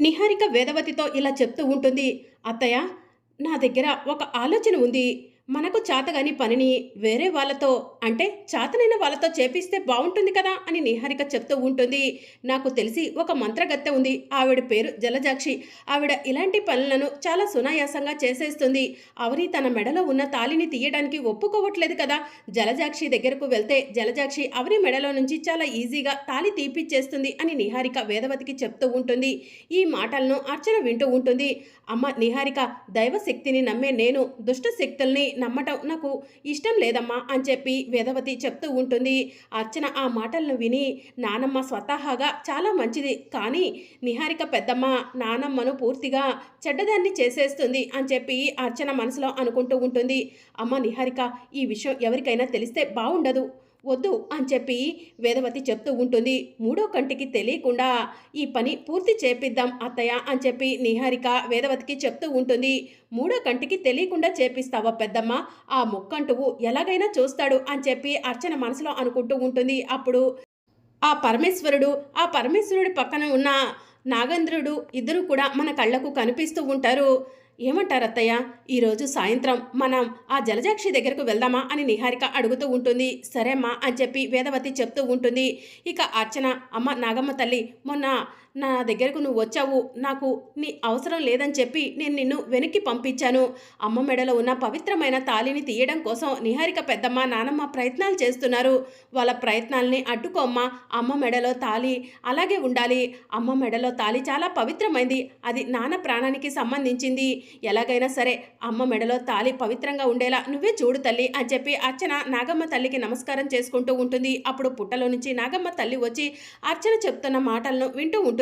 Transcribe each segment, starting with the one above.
నిహారిక వేదవతితో ఇలా చెప్తూ ఉంటుంది అత్తయ్య నా దగ్గర ఒక ఆలోచన ఉంది. మనకు చాతగాని పనిని వేరే వాళ్ళతో అంటే చాతనైన వాళ్ళతో చేపిస్తే బాగుంటుంది కదా అని నిహారిక చెప్తూ ఉంటుంది. నాకు తెలిసి ఒక మంత్రగత్తె ఉంది. ఆవిడ పేరు జలజాక్షి. ఆవిడ ఇలాంటి పనులను చాలా సునాయాసంగా చేసేస్తుంది. అవని తన మెడలో ఉన్న తాలిని తీయడానికి ఒప్పుకోవట్లేదు కదా. జలజాక్షి దగ్గరకు వెళ్తే జలజాక్షి అవని మెడలో నుంచి చాలా ఈజీగా తాలి తీపిచ్చేస్తుంది అని నిహారిక వేదవతికి చెప్తూ ఉంటుంది. ఈ మాటలను అర్చన వింటూ ఉంటుంది. అమ్మ నిహారిక దైవశక్తిని నమ్మే నేను దుష్ట శక్తుల్ని నమ్మటం నాకు ఇష్టం లేదమ్మా అని చెప్పి వేదవతి చెప్తూ ఉంటుంది. అర్చన ఆ మాటలను విని నానమ్మ స్వతహాగా చాలా మంచిది కానీ నిహారిక పెద్దమ్మ నానమ్మను పూర్తిగా చెడ్డదాన్ని చేసేస్తుంది అని చెప్పి అర్చన మనసులో అనుకుంటూ ఉంటుంది. అమ్మ నిహారిక ఈ విషయం ఎవరికైనా తెలిస్తే బాగుండదు వద్దు అని చెప్పి వేదవతి చెప్తూ ఉంటుంది. మూడో కంటికి తెలియకుండా ఈ పని పూర్తి చేపిద్దాం అత్తయ్య అని చెప్పి నిహారిక వేదవతికి చెప్తూ ఉంటుంది. మూడో కంటికి తెలియకుండా చేపిస్తావా పెద్దమ్మ? ఆ ముక్కంటువు ఎలాగైనా చూస్తాడు అని చెప్పి అర్చన మనసులో అనుకుంటూ ఉంటుంది. అప్పుడు ఆ పరమేశ్వరుడు ఆ పరమేశ్వరుడి పక్కన ఉన్న నాగేంద్రుడు ఇద్దరు కూడా మన కళ్ళకు కనిపిస్తూ ఉంటారు. ఏమంటారు అత్తయ్య? ఈరోజు సాయంత్రం మనం ఆ జలజాక్షి దగ్గరకు వెళ్దామా అని నిహారిక అడుగుతూ ఉంటుంది. సరేమ్మా అని చెప్పి వేదవతి చెప్తూ ఉంటుంది. ఇక అర్చన అమ్మ నాగమ్మ తల్లి మొన్న నా దగ్గరకు నువ్వు వచ్చావు. నాకు నీ అవసరం లేదని చెప్పి నేను నిన్ను వెనక్కి పంపించాను. అమ్మ మెడలో ఉన్న పవిత్రమైన తాలిని తీయడం కోసం నిహారిక పెద్దమ్మ నానమ్మ ప్రయత్నాలు చేస్తున్నారు. వాళ్ళ ప్రయత్నాల్ని అడ్డుకోమ్మ. అమ్మ మెడలో తాలి అలాగే ఉండాలి. అమ్మ మెడలో తాలి చాలా పవిత్రమైంది. అది నాన్న ప్రాణానికి సంబంధించింది. ఎలాగైనా సరే అమ్మ మెడలో తాలి పవిత్రంగా ఉండేలా నువ్వే చూడు తల్లి అని చెప్పి అర్చన నాగమ్మ తల్లికి నమస్కారం చేసుకుంటూ ఉంటుంది. అప్పుడు పుట్టలో నుంచి నాగమ్మ తల్లి వచ్చి అర్చన చెప్తున్న మాటలను వింటూ ఉంటుంది.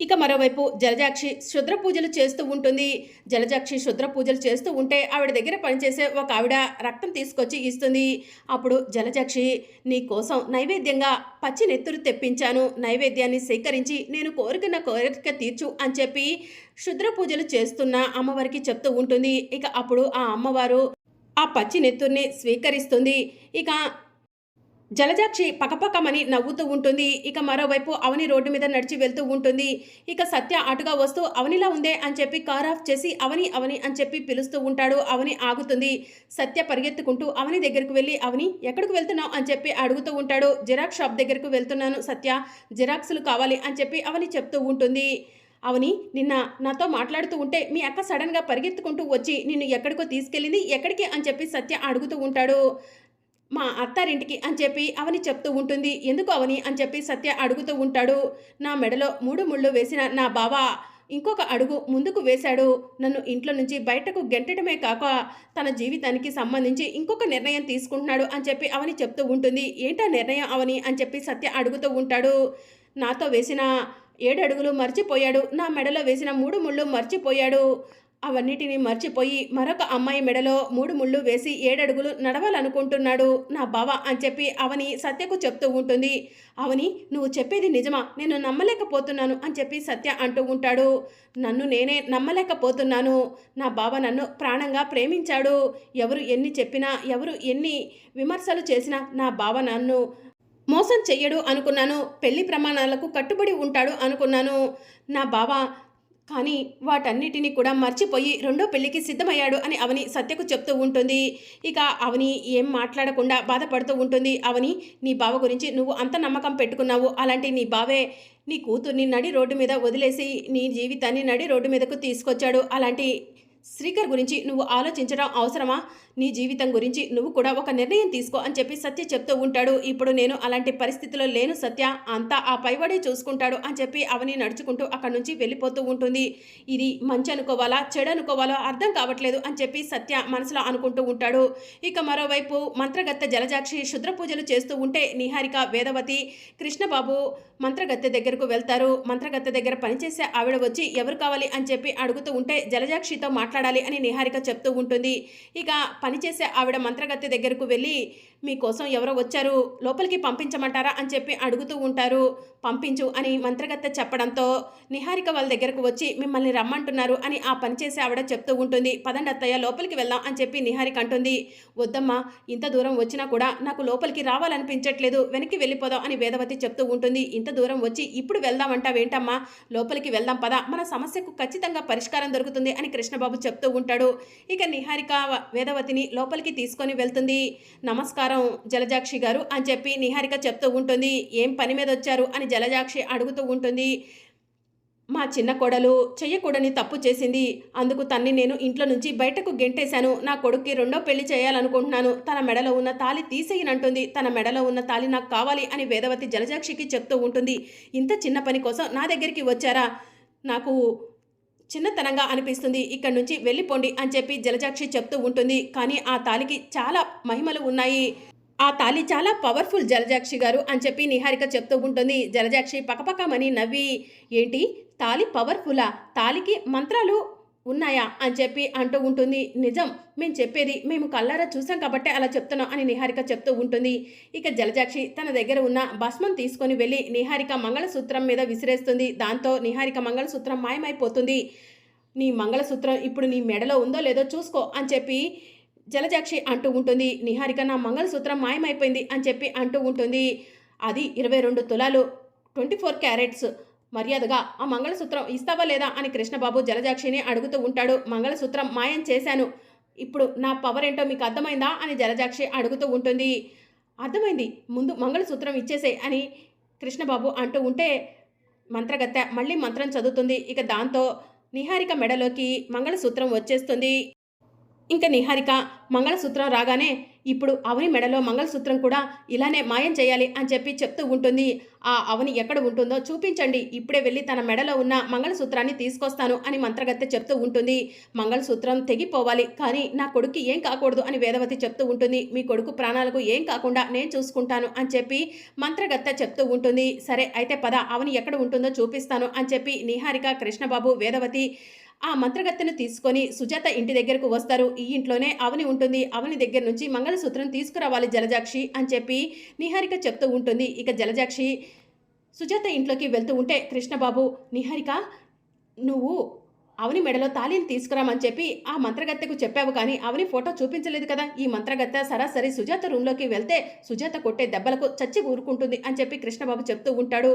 ఇక మరోవైపు జలజాక్షి శుద్ర పూజలు చేస్తూ ఉంటుంది. జలజాక్షి శుద్ర పూజలు చేస్తూ ఉంటే ఆవిడ దగ్గర పనిచేసే ఒక ఆవిడ రక్తం తీసుకొచ్చి ఇస్తుంది. అప్పుడు జలజాక్షి నీ కోసం నైవేద్యంగా పచ్చి నెత్తురు తెప్పించాను. నైవేద్యాన్ని సేకరించి నేను కోరికన కోరిక తీర్చు అని చెప్పి శుద్ర పూజలు చేస్తున్న అమ్మవారికి చెప్తూ ఉంటుంది. ఇక అప్పుడు ఆ అమ్మవారు ఆ పచ్చి నెత్తుర్ని స్వీకరిస్తుంది. ఇక జలజాక్షి పకపకమని నవ్వుతూ ఉంటుంది. ఇక మరోవైపు అవని రోడ్డు మీద నడిచి వెళ్తూ ఉంటుంది. ఇక సత్య అటుగా వస్తూ అవనిలా ఉందే అని చెప్పి కార్ ఆఫ్ చేసి అవని అవని అని చెప్పి పిలుస్తూ ఉంటాడు. అవని ఆగుతుంది. సత్య పరిగెత్తుకుంటూ అవని దగ్గరకు వెళ్ళి అవని ఎక్కడికి వెళ్తున్నావు? అని చెప్పి అడుగుతూ ఉంటాడు. జిరాక్స్ షాప్ దగ్గరకు వెళ్తున్నాను సత్య. జిరాక్స్లు కావాలి అని చెప్పి అవని చెప్తూ ఉంటుంది. అవని నిన్న నాతో మాట్లాడుతూ ఉంటే మీ అక్క సడన్గా పరిగెత్తుకుంటూ వచ్చి నిన్ను ఎక్కడికో తీసుకెళ్ళింది ఎక్కడికి? అని చెప్పి సత్య అడుగుతూ ఉంటాడు. మా అత్తారింటికి అని చెప్పి అవని చెప్తూ ఉంటుంది. ఎందుకు అవని అని చెప్పి సత్య అడుగుతూ ఉంటాడు. నా మెడలో మూడు ముళ్ళు వేసిన నా బావ ఇంకొక అడుగు ముందుకు వేశాడు. నన్ను ఇంట్లో నుంచి బయటకు గెంటడమే కాక తన జీవితానికి సంబంధించి ఇంకొక నిర్ణయం తీసుకుంటున్నాడు అని చెప్పి అవని చెప్తూ ఉంటుంది. ఏంటా నిర్ణయం అవని అని చెప్పి సత్య అడుగుతూ ఉంటాడు. నాతో వేసిన ఏడు అడుగులు మర్చిపోయాడు. నా మెడలో వేసిన మూడు ముళ్ళు మర్చిపోయాడు. అవన్నిటిని మర్చిపోయి మరొక అమ్మాయి మెడలో మూడు ముళ్ళు వేసి ఏడడుగులు నడవాలనుకుంటున్నాడు. నా బావ అని చెప్పి అవని సత్యకు చెప్తూ ఉంటుంది. అవని నువ్వు చెప్పేది నిజమా? నేను నమ్మలేకపోతున్నాను అని చెప్పి సత్య అంటూ ఉంటాడు. నన్ను నేనే నమ్మలేకపోతున్నాను. నా బావ నన్ను ప్రాణంగా ప్రేమించాడు. ఎవరు ఎన్ని చెప్పినా ఎవరు ఎన్ని విమర్శలు చేసినా నా బావ నన్ను మోసం చెయ్యడు అనుకున్నాను. పెళ్ళి ప్రమాణాలకు కట్టుబడి ఉంటాడు అనుకున్నాను. నా బావ కానీ వాటన్నిటిని కూడా మర్చిపోయి రెండో పెళ్ళికి సిద్ధమయ్యాడు అని అవని సత్యకు చెప్తూ ఉంటుంది. ఇక అవని ఏం మాట్లాడకుండా బాధపడుతూ ఉంటుంది. అవని నీ బావ గురించి నువ్వు అంత నమ్మకం పెట్టుకున్నావు. అలాంటి నీ బావే నీ కూతుర్ని నడి రోడ్డు మీద వదిలేసి నీ జీవితాన్ని నడి రోడ్డు మీదకు తీసుకొచ్చాడు. అలాంటి శ్రీకర్ గురించి నువ్వు ఆలోచించడం అవసరమా? నీ జీవితం గురించి నువ్వు కూడా ఒక నిర్ణయం తీసుకో అని చెప్పి సత్య చెప్తూ ఉంటాడు. ఇప్పుడు నేను అలాంటి పరిస్థితిలో లేను సత్య. అంతా ఆ పైవాడే చూసుకుంటాడు అని చెప్పి అవని నడుచుకుంటూ అక్కడి నుంచి వెళ్ళిపోతూ ఉంటుంది. ఇది మంచి అనుకోవాలా చెడు అనుకోవాలో అర్థం కావట్లేదు అని చెప్పి సత్య మనసులో అనుకుంటూ ఉంటాడు. ఇక మరోవైపు మంత్రగత్తె జలజాక్షి శుద్ర పూజలు చేస్తూ ఉంటే నిహారిక వేదవతి కృష్ణబాబు మంత్రగత్తె దగ్గరకు వెళ్తారు. మంత్రగత్తె దగ్గర పనిచేసే ఆవిడ వచ్చి ఎవరు కావాలి అని చెప్పి అడుగుతూ ఉంటే జలజాక్షితో మాట్లాడాలి అని నిహారిక చెప్తూ ఉంటుంది. ఇక పనిచేసే ఆవిడ మంత్రగత్తె దగ్గరకు వెళ్ళి మీకోసం ఎవరో వచ్చారు లోపలికి పంపించమంటారా? అని చెప్పి అడుగుతూ ఉంటారు. పంపించు అని మంత్రగత్తె చెప్పడంతో నిహారిక వాళ్ళ దగ్గరకు వచ్చి మిమ్మల్ని రమ్మంటున్నారు అని ఆ పనిచేసే ఆవిడ చెప్తూ ఉంటుంది. పదండి అత్తయ్య లోపలికి వెళ్దాం అని చెప్పి నిహారిక అంటుంది. వద్దమ్మా ఇంత దూరం వచ్చినా కూడా నాకు లోపలికి రావాలనిపించట్లేదు వెనక్కి వెళ్ళిపోదాం అని వేదవతి చెప్తూ ఉంటుంది. ఇంత దూరం వచ్చి ఇప్పుడు వెళ్దామంటావేంటమ్మా? లోపలికి వెళ్దాం పద మన సమస్యకు ఖచ్చితంగా పరిష్కారం దొరుకుతుంది అని కృష్ణబాబు చెప్తూ ఉంటాడు. ఇక నిహారిక వేదవతిని వేదవతిని లోపలికి తీసుకొని వెళ్తుంది. నమస్కారం జలజాక్షి గారు అని చెప్పి నిహారిక చెప్తూ ఉంటుంది. ఏం పని మీద వచ్చారు అని జలజాక్షి అడుగుతూ ఉంటుంది. మా చిన్న కోడలు చెయ్యకూడని తప్పు చేసింది. అందుకు తన్ని నేను ఇంట్లో నుంచి బయటకు గెంటేశాను. నా కొడుక్కి రెండో పెళ్ళి చేయాలనుకుంటున్నాను. తన మెడలో ఉన్న తాలి తీసేయనంటుంది తన మెడలో ఉన్న తాలి నాకు కావాలి అని వేదవతి జలజాక్షికి చెప్తూ ఉంటుంది. ఇంత చిన్న పని కోసం నా దగ్గరికి వచ్చారా? నాకు చిన్నతనంగా అనిపిస్తుంది. ఇక్కడ నుంచి వెళ్ళిపోండి అని చెప్పి జలజాక్షి చెప్తూ ఉంటుంది. కానీ ఆ తాలికి చాలా మహిమలు ఉన్నాయి. ఆ తాలి చాలా పవర్ఫుల్ జలజాక్షి గారు అని చెప్పి నిహారిక చెప్తూ ఉంటుంది. జలజాక్షి పకపకమని నవ్వి ఏంటి? తాలి పవర్ఫులా? తాలికి మంత్రాలు ఉన్నాయా అని చెప్పి అంటూ ఉంటుంది. నిజం మేము చెప్పేది మేము కల్లారా చూసాం కాబట్టి అలా చెప్తున్నాం అని నిహారిక చెప్తూ ఉంటుంది. ఇక జలజాక్షి తన దగ్గర ఉన్న భస్మం తీసుకొని వెళ్ళి నిహారిక మంగళసూత్రం మీద విసిరేస్తుంది. దాంతో నిహారిక మంగళసూత్రం మాయమైపోతుంది. నీ మంగళసూత్రం ఇప్పుడు నీ మెడలో ఉందో లేదో చూసుకో అని చెప్పి జలజాక్షి అంటూ ఉంటుంది. నిహారిక నా మంగళసూత్రం మాయమైపోయింది అని చెప్పి అంటూ ఉంటుంది. అది ఇరవై రెండు తులాలు ట్వంటీ ఫోర్ క్యారెట్స్. మర్యాదగా ఆ మంగళసూత్రం ఇస్తావా లేదా? అని కృష్ణబాబు జలజాక్షిని అడుగుతూ ఉంటాడు. మంగళసూత్రం మాయం చేశాను. ఇప్పుడు నా పవర్ ఏంటో మీకు అర్థమైందా? అని జలజాక్షి అడుగుతూ ఉంటుంది. అర్థమైంది. ముందు మంగళసూత్రం ఇచ్చేసే అని కృష్ణబాబు అంటూ ఉంటే మంత్రగత్త మళ్ళీ మంత్రం చదువుతుంది. ఇక దాంతో నిహారిక మెడలోకి మంగళసూత్రం వచ్చేస్తుంది. ఇంకా నిహారిక మంగళసూత్రం రాగానే ఇప్పుడు అవని మెడలో మంగళసూత్రం కూడా ఇలానే మాయం చేయాలి అని చెప్పి చెప్తూ ఉంటుంది. ఆ అవని ఎక్కడ ఉంటుందో చూపించండి. ఇప్పుడే వెళ్ళి తన మెడలో ఉన్న మంగళసూత్రాన్ని తీసుకొస్తాను అని మంత్రగత్తె చెప్తూ ఉంటుంది. మంగళసూత్రం తెగిపోవాలి కానీ నా కొడుకు ఏం కాకూడదు అని వేదవతి చెప్తూ ఉంటుంది. మీ కొడుకు ప్రాణాలకు ఏం కాకుండా నేను చూసుకుంటాను అని చెప్పి మంత్రగత్తె చెప్తూ ఉంటుంది. సరే అయితే పద అవని ఎక్కడ ఉంటుందో చూపిస్తాను అని చెప్పి నిహారిక కృష్ణబాబు వేదవతి ఆ మంత్రగత్తెను తీసుకొని సుజాత ఇంటి దగ్గరకు వస్తారు. ఈ ఇంట్లోనే అవని ఉంటుంది. అవని దగ్గర నుంచి మంగళసూత్రం తీసుకురావాలి జలజాక్షి అని చెప్పి నిహారిక చెప్తూ ఉంటుంది. ఇక జలజాక్షి సుజాత ఇంట్లోకి వెళ్తూ ఉంటే కృష్ణబాబు నిహారిక నువ్వు అవని మెడలో తాళిని తీసుకురామని చెప్పి ఆ మంత్రగత్తెకు చెప్పావు కానీ అవని ఫోటో చూపించలేదు కదా. ఈ మంత్రగత్తె సరాసరి సుజాత రూమ్లోకి వెళ్తే సుజాత కొట్టే దెబ్బలకు చచ్చి ఊరుకుంటుంది అని చెప్పి కృష్ణబాబు చెప్తూ ఉంటాడు.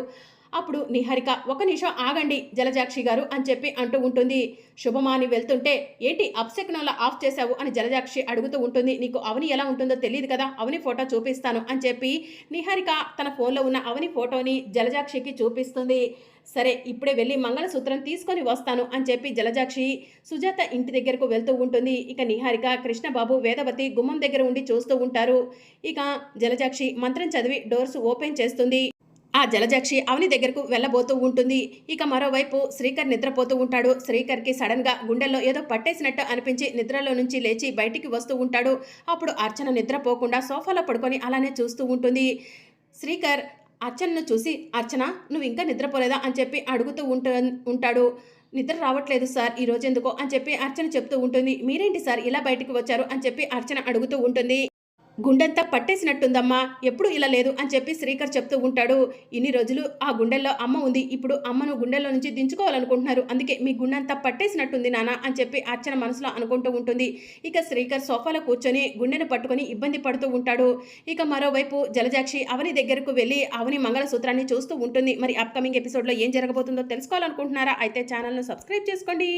అప్పుడు నిహారిక ఒక నిమిషం ఆగండి జలజాక్షి గారు అని చెప్పి అంటూ ఉంటుంది. శుభమాని వెళ్తుంటే ఏంటి అప్సెక్నంలో ఆఫ్ చేశావు? అని జలజాక్షి అడుగుతూ ఉంటుంది. నీకు అవని ఎలా ఉంటుందో తెలియదు కదా అవని ఫోటో చూపిస్తాను అని చెప్పి నిహారిక తన ఫోన్లో ఉన్న అవని ఫోటోని జలజాక్షికి చూపిస్తుంది. సరే ఇప్పుడే వెళ్ళి మంగళసూత్రం తీసుకొని వస్తాను అని చెప్పి జలజాక్షి సుజాత ఇంటి దగ్గరకు వెళ్తూ ఉంటుంది. ఇక నిహారిక కృష్ణబాబు వేదవతి గుమ్మం దగ్గర ఉండి చూస్తూ ఉంటారు. ఇక జలజాక్షి మంత్రం చదివి డోర్స్ ఓపెన్ చేస్తుంది. ఆ జలజాక్షి అవని దగ్గరకు వెళ్ళబోతూ ఉంటుంది. ఇక మరోవైపు శ్రీకర్ నిద్రపోతూ ఉంటాడు. శ్రీకర్కి సడన్గా గుండెల్లో ఏదో పట్టేసినట్టు అనిపించి నిద్రలో నుంచి లేచి బయటికి వస్తూ ఉంటాడు. అప్పుడు అర్చన నిద్రపోకుండా సోఫాలో పడుకొని అలానే చూస్తూ ఉంటుంది. శ్రీకర్ అర్చనను చూసి అర్చన నువ్వు ఇంకా నిద్రపోలేదా? అని చెప్పి అడుగుతూ ఉంట ఉంటాడు. నిద్ర రావట్లేదు సార్ ఈ రోజు ఎందుకో అని చెప్పి అర్చన చెప్తూ ఉంటుంది. మీరేంటి సార్ ఇలా బయటికి వచ్చారు? అని చెప్పి అర్చన అడుగుతూ ఉంటుంది. గుండెంతా పట్టేసినట్టుందమ్మా. ఎప్పుడు ఇలా లేదు అని చెప్పి శ్రీకర్ చెప్తూ ఉంటాడు. ఇన్ని రోజులు ఆ గుండెల్లో అమ్మ ఉంది. ఇప్పుడు అమ్మను గుండెల్లో నుంచి దించుకోవాలనుకుంటున్నారు. అందుకే మీ గుండెంతా పట్టేసినట్టుంది నాన్న అని చెప్పి అర్చన మనసులో అనుకుంటూ ఉంటుంది. ఇక శ్రీకర్ సోఫాలో కూర్చొని గుండెను పట్టుకొని ఇబ్బంది పడుతూ ఉంటాడు. ఇక మరోవైపు జలజాక్షి అవని దగ్గరకు వెళ్ళి అవని మంగళసూత్రాన్ని చూస్తూ ఉంటుంది. మరి అప్కమింగ్ ఎపిసోడ్లో ఏం జరగబోతుందో తెలుసుకోవాలనుకుంటున్నారా? అయితే ఛానల్ను సబ్స్క్రైబ్ చేసుకోండి.